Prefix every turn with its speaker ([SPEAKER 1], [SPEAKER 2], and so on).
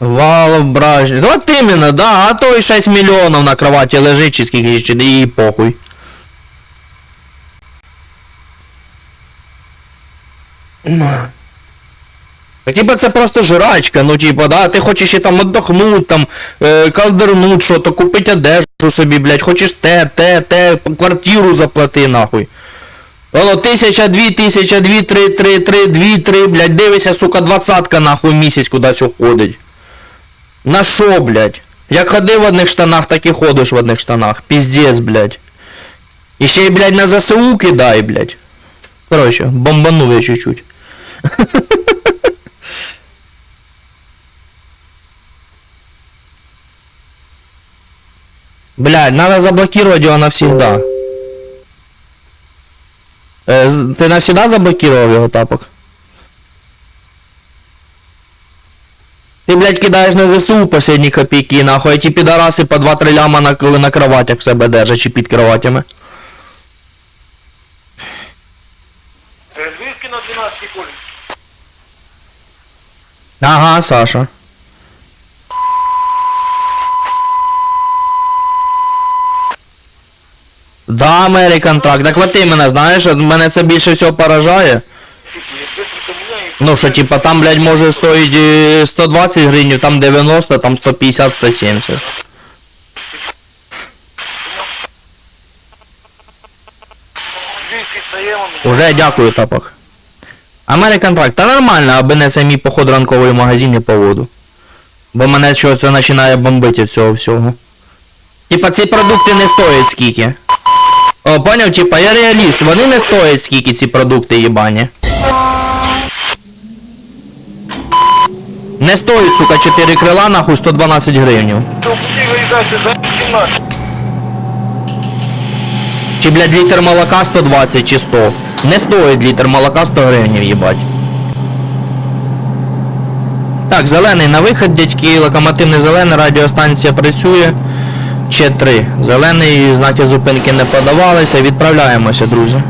[SPEAKER 1] Вал бражник. Вот именно, да, а то и 6 миллионов на кровати лежить, чи скільки ще, і похуй. Так типа це просто жрачка, ну типа, да, ти хочеш ще там отдохнуть, там, е, калдернуть, що то купить одежу собі, блядь, хочеш те, те, те, квартиру заплати, нахуй. Воно тисяча, дві, тисяча, дві, три, три, три, дві, три, блядь, дивися, сука, двадцатка нахуй місяць кудись уходить. На що, блядь? Як ходив в одних штанах, так і ходиш в одних штанах. Піздець, блядь. І ще й, блядь, на ЗСУ кидай, блядь. Короче, бомбанув я чуть-чуть. Блядь, надо заблокировать его навсегда. Э, з- ты навсегда заблокировал его тапок? Ты, блядь, кидаешь на ЗСУ последні копійки, нахуй, ті підараси по 2-3 ляма на, на кроватях в себе держать чи під кроватями.
[SPEAKER 2] Львівський на 12 колі.
[SPEAKER 1] Ага, Саша. Да, American так. Так от іменно, знаєш, от мене це більше всього поражає. Ну, що типа там, блядь, може стоїть е, 120 гривень, там 90, там 150, 170.
[SPEAKER 2] Львівський.
[SPEAKER 1] Уже дякую, тапок. American так, та нормально, аби не самі поход ранковий магазин і по воду. Бо мене що це починає бомбити від цього всього. Типа ці продукти не стоять скільки. О, поняв, типа, я реаліст, вони не стоять скільки ці продукти їбані. Не стоїть, сука, 4 крила нахуй 112 гривень.
[SPEAKER 2] То куди виїжджати за 17?
[SPEAKER 1] Чи, блядь, літр молока 120 чи 100. Не стоїть літр молока 100 гривень, їбать. Так, зелений на вихід, дядьки, локомотивний зелений, радіостанція працює. Ще три. Зелений, знаки зупинки не подавалися, відправляємося, друзі.